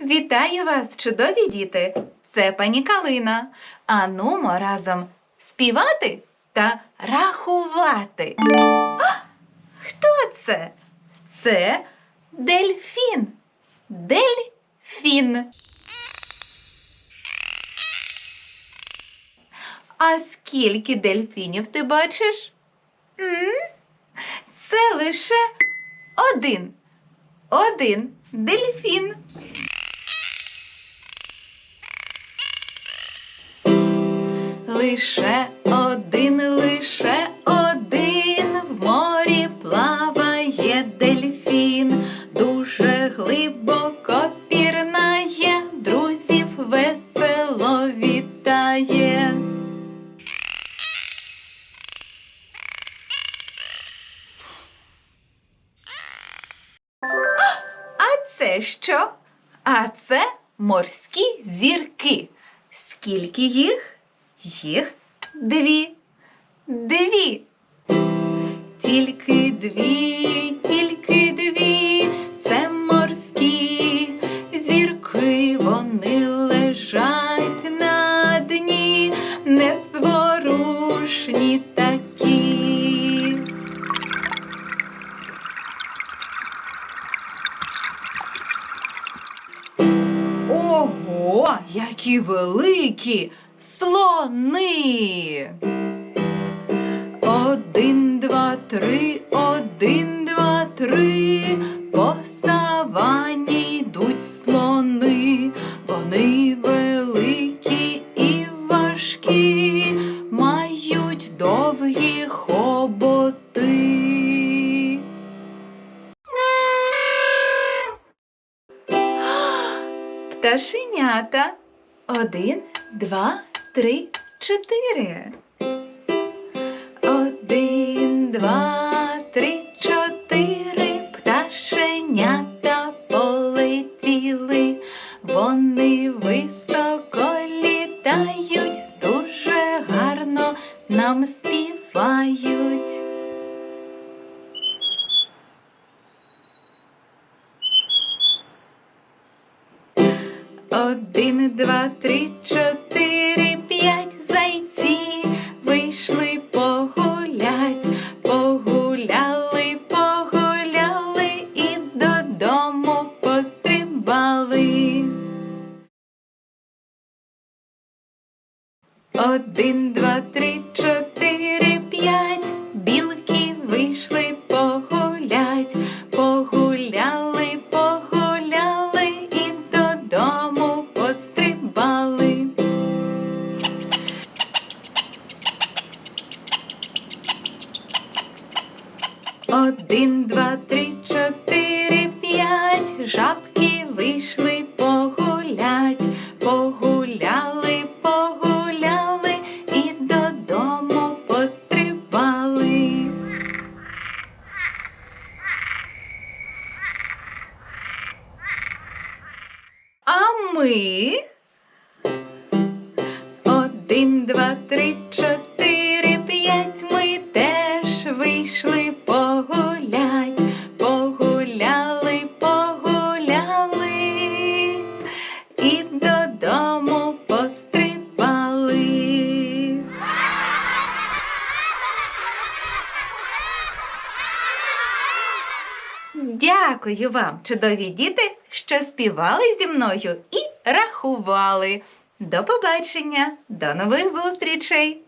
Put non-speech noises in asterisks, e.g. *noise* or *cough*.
Вітаю вас, чудові діти! Це пані Калина. Анумо разом співати та рахувати. А, хто це? Це дельфін. Дельфін. А скільки дельфінів ти бачиш? М? Це лише один. Один дельфін. Лише один, лише один в морі плаває дельфін, дуже глибоко пірнає, друзів весело вітає. А це що? А це морські зірки. Скільки їх? Їх дві. Дві. Тільки дві, тільки дві. Це морські зірки. Вони лежать на дні, незворушні такі. Ого, які великі слони. Один, два, три, один, два, три. По савані йдуть слони. Вони великі і важкі, мають довгі хоботи. *gasps* Пташенята. Один, два, три, чотири. Один, два, три, чотири. Пташенята полетіли. Вони високо літають, дуже гарно нам співають. Один, два, три, чотири, Один, два, три, чотири, п'ять. Білки вийшли погулять, погуляли, погуляли і додому пострибали. Один, два, три, чотири, п'ять. Жабки вийшли погулять, погуляли, погуляли ми один, два, три, чотири, п'ять. Ми теж вийшли погулять, погуляли, погуляли і додому пострибали. Дякую вам, чудові діти, що співали зі мною і рахували. До побачення, до нових зустрічей!